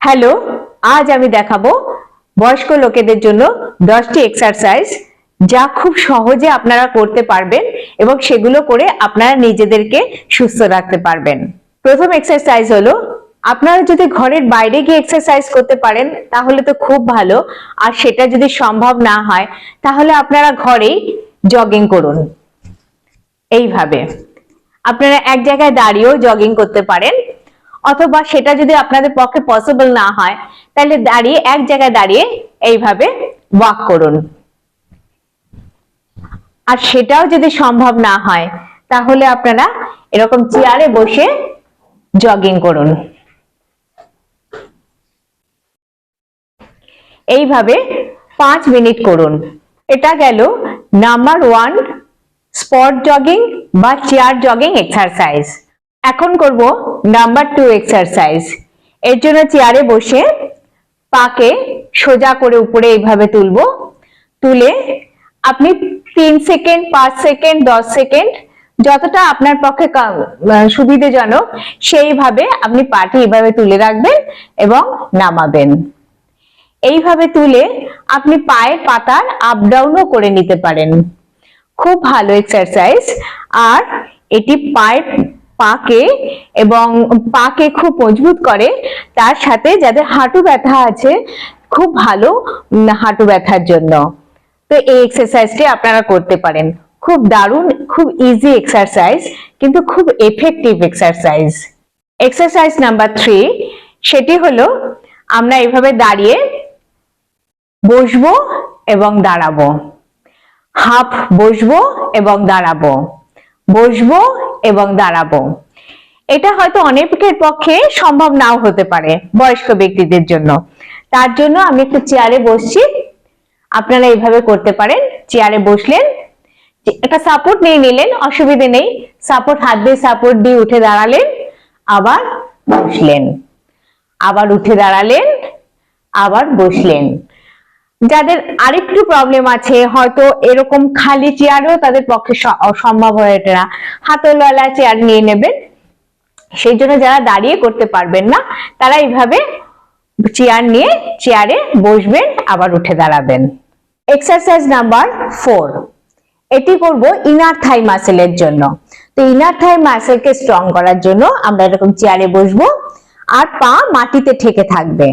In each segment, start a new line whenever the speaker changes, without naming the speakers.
Hello আজ আমি দেখাবো বয়স্ক লোকেদের জন্য দশটি এক্সারসাইজ যা খুব সহজে আপনারা করতে পারবেন এবং সেগুলো করে আপনারা নিজেদেরকে সুস্থ রাখতে পারবেন। প্রথম এক্সারসাইজ হলো, আপনারা যদি ঘরের বাইরে গিয়ে এক্সারসাইজ করতে পারেন, তাহলে তো খুব ভালো। আর সেটা যদি সম্ভব না হয়, তাহলে আপনারা ঘরেই জগিং করুন। এইভাবে। আপনারা এক জায়গায় দাঁড়িয়েও জগিং করতে পারেন। অথবা সেটা যদি আপনাদের পক্ষে পসিবল না হয়, তাহলে দাঁড়িয়ে, এক জায়গায় দাঁড়িয়ে এইভাবে ওয়াক করুন। আর সেটাও যদি সম্ভব না হয়, তাহলে আপনারা এরকম চেয়ারে বসে জগিং করুন। এইভাবে পাঁচ মিনিট করুন। এটা গেল নাম্বার ওয়ান স্পট জগিং বা চেয়ার জগিং এক্সারসাইজ এখন করব নাম্বার টু এক্সারসাইজ এর জন্য চেয়ারে বসে পাকে সোজা করে উপরে এইভাবে তুলবো। তুলে আপনি তিন সেকেন্ড পাঁচ সেকেন্ড দশ সেকেন্ড যতটা আপনার পক্ষে সুবিধাজনক, সেইভাবে আপনি পাটি এইভাবে তুলে রাখবেন এবং নামাবেন। এইভাবে তুলে আপনি পায়ের পাতার আপ ডাউনও করে নিতে পারেন। খুব ভালো এক্সারসাইজ আর এটি পায়ের পাকে এবং পাকে খুব মজবুত করে। তার সাথে যাদের হাঁটু ব্যথা আছে, খুব ভালো হাঁটু ব্যথার জন্য। তো এই এক্সারসাইজটি আপনারা করতে পারেন। খুব দারুণ, খুব ইজি এক্সারসাইজ কিন্তু খুব effective exercise exercise number three সেটি হলো আমরা এভাবে দাঁড়িয়ে বসবো এবং দাঁড়াবো। হাফ বসবো এবং দাঁড়াবো। বসবো এবং দাঁড়াবো। এটা হয়তো অনেকের পক্ষে সম্ভব নাও হতে পারে বয়স্ক ব্যক্তিদের জন্য। তার জন্য আমি একটু চেয়ারে বসছি। আপনারা এইভাবে করতে পারেন। চেয়ারে বসলেন। একটা সাপোর্ট নিয়ে নিলেন, অসুবিধে নেই। সাপোর্ট, হাত দিয়ে সাপোর্ট দিয়ে উঠে দাঁড়ালেন। আবার বসলেন। আবার উঠে দাঁড়ালেন। আবার বসলেন। যাদের আরেকটু প্রবলেম আছে, হয়তো এরকম খালি চেয়ারও তাদের পক্ষে সম্ভব হয়ে ওঠে না। হাতলওয়ালা চেয়ার নিয়ে নেবেন। সেই জন্য যারা দাঁড়িয়ে করতে পারবেন না, তারা এইভাবে চেয়ার নিয়ে চেয়ারে বসবেন, আবার উঠে দাঁড়াবেন। এক্সারসাইজ নাম্বার ফোর এটি করব ইনার থাই মাসেলের জন্য। তো ইনার থাই মাসেলকে স্ট্রং করার জন্য আমরা এরকম চেয়ারে বসবো। আর পা মাটিতে ঠেকে থাকবে।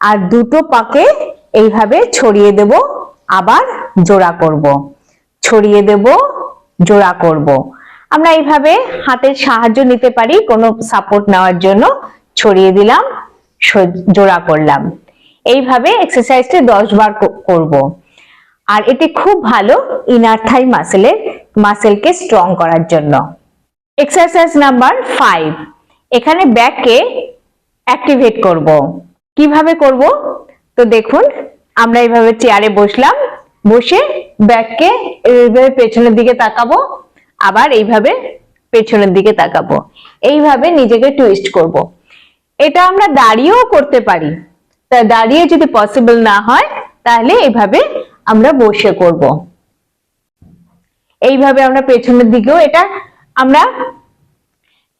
আর দুটো পাকে এইভাবে ছড়িয়ে দেব, আবার জোড়া করব। ছড়িয়ে দেব, জোড়া করব। আমরা এইভাবে হাতের সাহায্য নিতে পারি, কোনো সাপোর্ট নেওয়ার জন্য ছড়িয়ে দিলাম জোড়া করলাম। এইভাবে এক্সারসাইজটি দশ বার করব। আর এটি খুব ভালো ইনার থাই মাসেলের মাসেলকে স্ট্রং করার জন্য। এক্সারসাইজ নাম্বার ফাইভ এখানে ব্যাককে অ্যাক্টিভেট করব। কীভাবে করব? তো দেখুন, আমরা এইভাবে চেয়ারে বসলাম, বসে ব্যাককে এইভাবে পেছনের দিকে তাকাবো, আবার এইভাবে পেছনের দিকে তাকাবো। এইভাবে নিজেকে টুইস্ট করব। এটা আমরা দাঁড়িয়েও করতে পারি। তা দাঁড়িয়ে যদি পসিবল না হয়, তাহলে এইভাবে আমরা বসে করব। এইভাবে আমরা পেছনের দিকেও এটা আমরা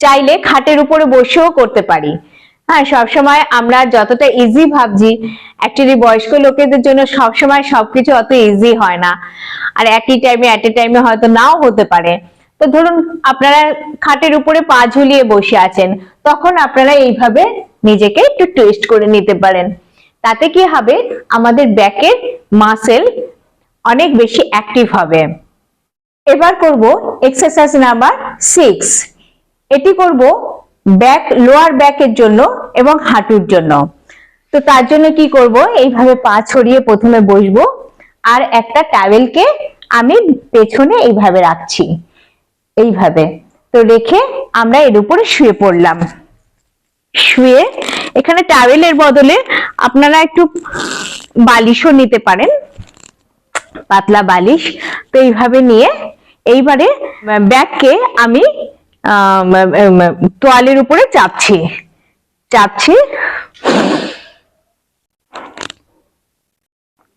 চাইলে খাটের উপরে বসেও করতে পারি। হ্যাঁ সবসময় আমরা যতটা ইজি ভাবছি অ্যাকচুয়ালি বয়স্ক লোকেদের জন্য সবসময় সবকিছু অত ইজি হয় না। আর একই টাইমে অ্যাট এ টাইমে হয়তো নাও হতে পারে। তো ধরুন, আপনারা খাটের উপরে পা ঝুলিয়ে বসে আছেন, তখন আপনারা এইভাবে নিজেকে একটু টুইস্ট করে নিতে পারেন। তাতে কি হবে? আমাদের ব্যাকের মাসেল অনেক বেশি অ্যাক্টিভ হবে। এবার করব এক্সারসাইজ নাম্বার সিক্স এটি করব ব্যাক লোয়ার ব্যাকের জন্য এবং হাঁটুর জন্য। তো তার জন্য কি করব? এইভাবে পা ছড়িয়ে প্রথমে বসবো আর একটা টাওয়েলকে আমি পেছনে এইভাবে রাখছি। এইভাবে। তো রেখে আমরা এর উপরে শুয়ে পড়লাম। শুয়ে এখানে টাওয়েলের বদলে আপনারা একটু বালিশও নিতে পারেন। পাতলা বালিশ। তো এইভাবে নিয়ে এইবারে ব্যাগকে আমি তোয়ালের উপরে চাপছি। চাপছি।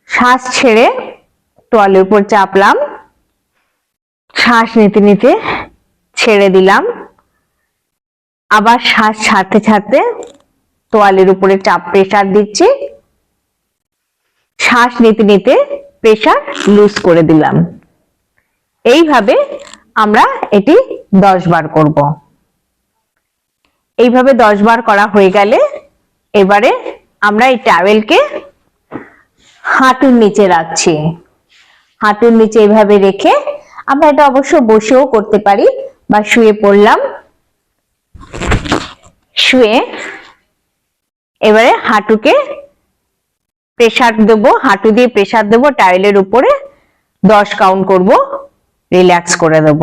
শ্বাস ছেড়ে তোয়ালের উপর চাপলাম। শ্বাস নিতে নিতে ছেড়ে দিলাম। আবার শ্বাস ছাড়তে ছাড়তে তোয়ালের উপরে চাপ প্রেসার দিচ্ছি। শ্বাস নিতে নিতে প্রেসার লুজ করে দিলাম। এইভাবে আমরা এটি দশ বার করব। এইভাবে দশ বার করা হয়ে গেলে এবারে আমরা এই টাওয়েলকে হাঁটুর নিচে রাখছি। হাঁটুর নিচে এইভাবে রেখে আমরা এটা অবশ্য বসেও করতে পারি বা শুয়ে পড়লাম। শুয়ে এবারে হাঁটুকে প্রেসার দেবো, হাঁটু দিয়ে প্রেসার দেবো টাইলের উপরে দশ কাউন্ট করব। রিল্যাক্স করে দেব।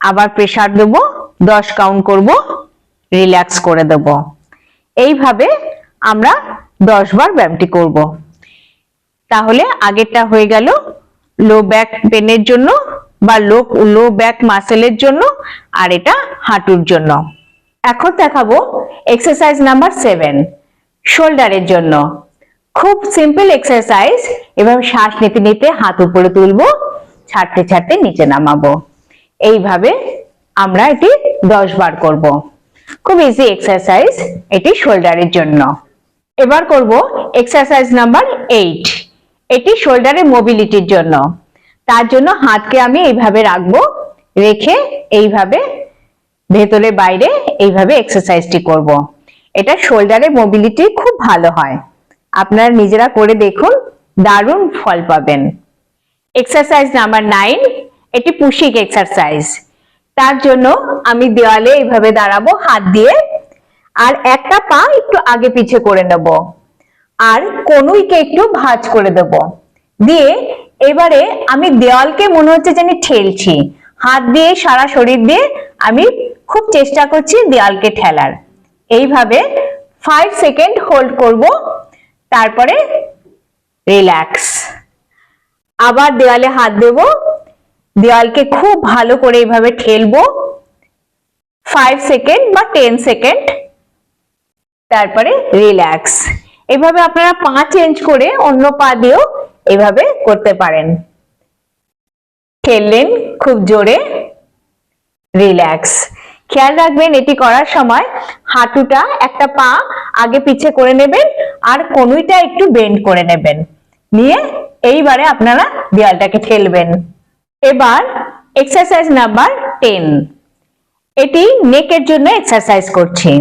আবার প্রেসার দেব, দশ কাউন্ট করব রিল্যাক্স করে দেব। এইভাবে আমরা দশ বার ব্যায়ামটি করব। তাহলে আগেরটা হয়ে গেল। লো ব্যাক পেনের জন্য বা লো লো ব্যাক মাসেলের জন্য আর এটা হাঁটুর জন্য। এখন দেখাবো এক্সারসাইজ নাম্বার সেভেন শোল্ডারের জন্য। খুব সিম্পল এক্সারসাইজ এভাবে শ্বাস নিতে নিতে হাত উপরে তুলবো। ছাড়তে ছাড়তে নিচে নামাবো। এইভাবে আমরা এটি দশ বার করব। খুব ইজি এক্সারসাইজ এটি শোল্ডারের জন্য। এবার করব এক্সারসাইজ নাম্বার এইট এটি শোল্ডারের মোবিলিটির জন্য। তার জন্য হাতকে আমি এইভাবে রাখব, রেখে এইভাবে ভেতরে বাইরে এইভাবে এক্সারসাইজটি করব। এটা শোল্ডারের মোবিলিটি খুব ভালো হয়। আপনারা নিজেরা করে দেখুন, দারুণ ফল পাবেন। এক্সারসাইজ নাম্বার নাইন এটি পুশিক এক্সারসাইজ তার জন্য আমি দেওয়ালে এইভাবে দাঁড়াবো, হাত দিয়ে, আর একটা পা একটু আগে পিছে করে নেব। আর কনুইকে একটু ভাঁজ করে দেব। দিয়ে এবারে আমি দেওয়ালকে মনে হচ্ছে যে আমি ঠেলছি। হাত দিয়ে, সারা শরীর দিয়ে আমি খুব চেষ্টা করছি দেওয়ালকে ঠেলার। এইভাবে ফাইভ সেকেন্ড হোল্ড করব, তারপরে রিল্যাক্স আবার দেওয়ালে হাত দেব। দেওয়ালকে খুব ভালো করে এইভাবে ঠেলবো। ফাইভ সেকেন্ড বা টেন সেকেন্ড তারপরে রিল্যাক্স এভাবে আপনারা পা চেঞ্জ করে অন্য পা দিয়েও এভাবে করতে পারেন। ঠেললেন খুব জোরে। রিল্যাক্স খেয়াল রাখবেন, এটি করার সময় হাঁটুটা একটা পা আগে পিছে করে নেবেন আর কনুইটা একটু বেন্ড করে নেবেন। নিয়ে এইবারে আপনারা দেয়ালটাকে ঠেলবেন। এবার এক্সারসাইজ নাম্বার টেন এটি নেকের জন্য এক্সারসাইজ করছি।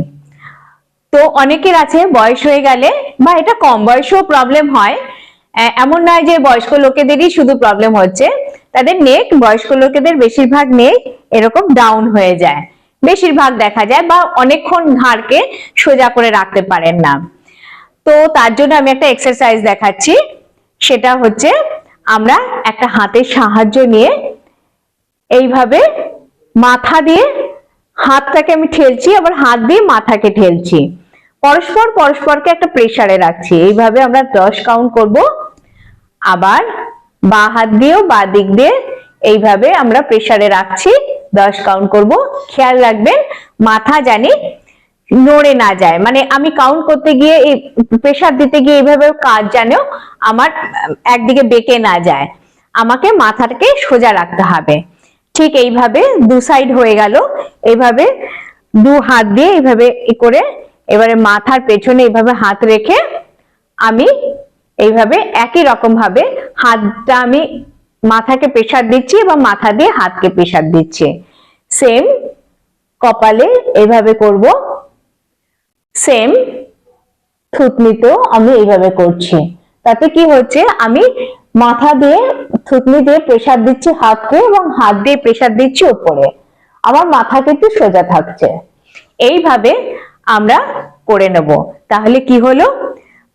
তো অনেকের আছে বয়স হয়ে গেলে বা এটা কম বয়সেও প্রবলেম হয়। এমন নয় যে বয়স্ক লোকেদেরই শুধু প্রবলেম হচ্ছে। তাদের নেক বয়স্ক লোকেদের বেশিরভাগ নেক এরকম ডাউন হয়ে যায়। বেশিরভাগ দেখা যায় বা অনেকক্ষণ ঘাড়কে সোজা করে রাখতে পারেন না। তো তার জন্য আমি একটা এক্সারসাইজ দেখাচ্ছি। সেটা হচ্ছে আমরা একটা হাতের সাহায্য নিয়ে এইভাবে মাথা দিয়ে হাতটাকে আমি ঠেলছি, আবার হাত দিয়ে মাথাকে ঠেলছি। পরস্পর পরস্পরকে একটা প্রেসারে রাখছি। এইভাবে আমরা দশ কাউন্ট করব। আবার বা হাত দিয়েও বা দিক দিয়ে এইভাবে আমরা প্রেসারে রাখছি, দশ কাউন্ট করব। খেয়াল রাখবেন, মাথা জানি নড়ে না যায়। মানে আমি কাউন্ট করতে গিয়ে এই প্রেসার দিতে গিয়ে এইভাবে কাজ জানেও আমার একদিকে বেঁকে না যায়। আমাকে মাথাটাকে সোজা রাখতে হবে। ঠিক এইভাবে দু সাইড হয়ে গেল। এইভাবে দু হাত দিয়ে এইভাবে করে এবারে মাথার পেছনে এইভাবে হাত রেখে আমি এইভাবে একই রকম ভাবে হাতটা আমি মাথাকে প্রেসার দিচ্ছি এবং মাথা দিয়ে হাতকে প্রেসার দিচ্ছি। সেম কপালে এইভাবে করব। সেম থুতনিতেও আমি এইভাবে করছি। তাতে কি হচ্ছে? আমি মাথা দিয়ে থুতনি দিয়ে প্রেসার দিচ্ছি হাতকে এবং হাত দিয়ে প্রেসার দিচ্ছি উপরে। আমার মাথা কিন্তু সোজা থাকছে। এইভাবে আমরা করে নেব। তাহলে কি হলো?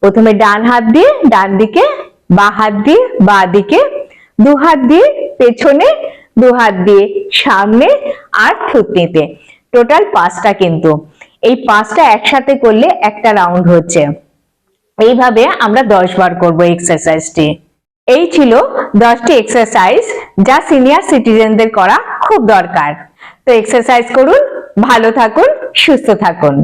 প্রথমে ডান হাত দিয়ে, ডান দিকে, বা হাত দিয়ে, বা দিকে, দু হাত দিয়ে পেছনে, দু হাত দিয়ে সামনে আর থুতনিতে। টোটাল পাঁচটা কিন্তু। এই পাঁচটা একসাথে করলে একটা রাউন্ড হচ্ছে। এইভাবে আমরা দশ বার করব এক্সারসাইজটি এই ছিল দশটি এক্সারসাইজ যা সিনিয়র সিটিজেনদের করা খুব দরকার। তো এক্সারসাইজ করুন, ভালো থাকুন, সুস্থ থাকুন।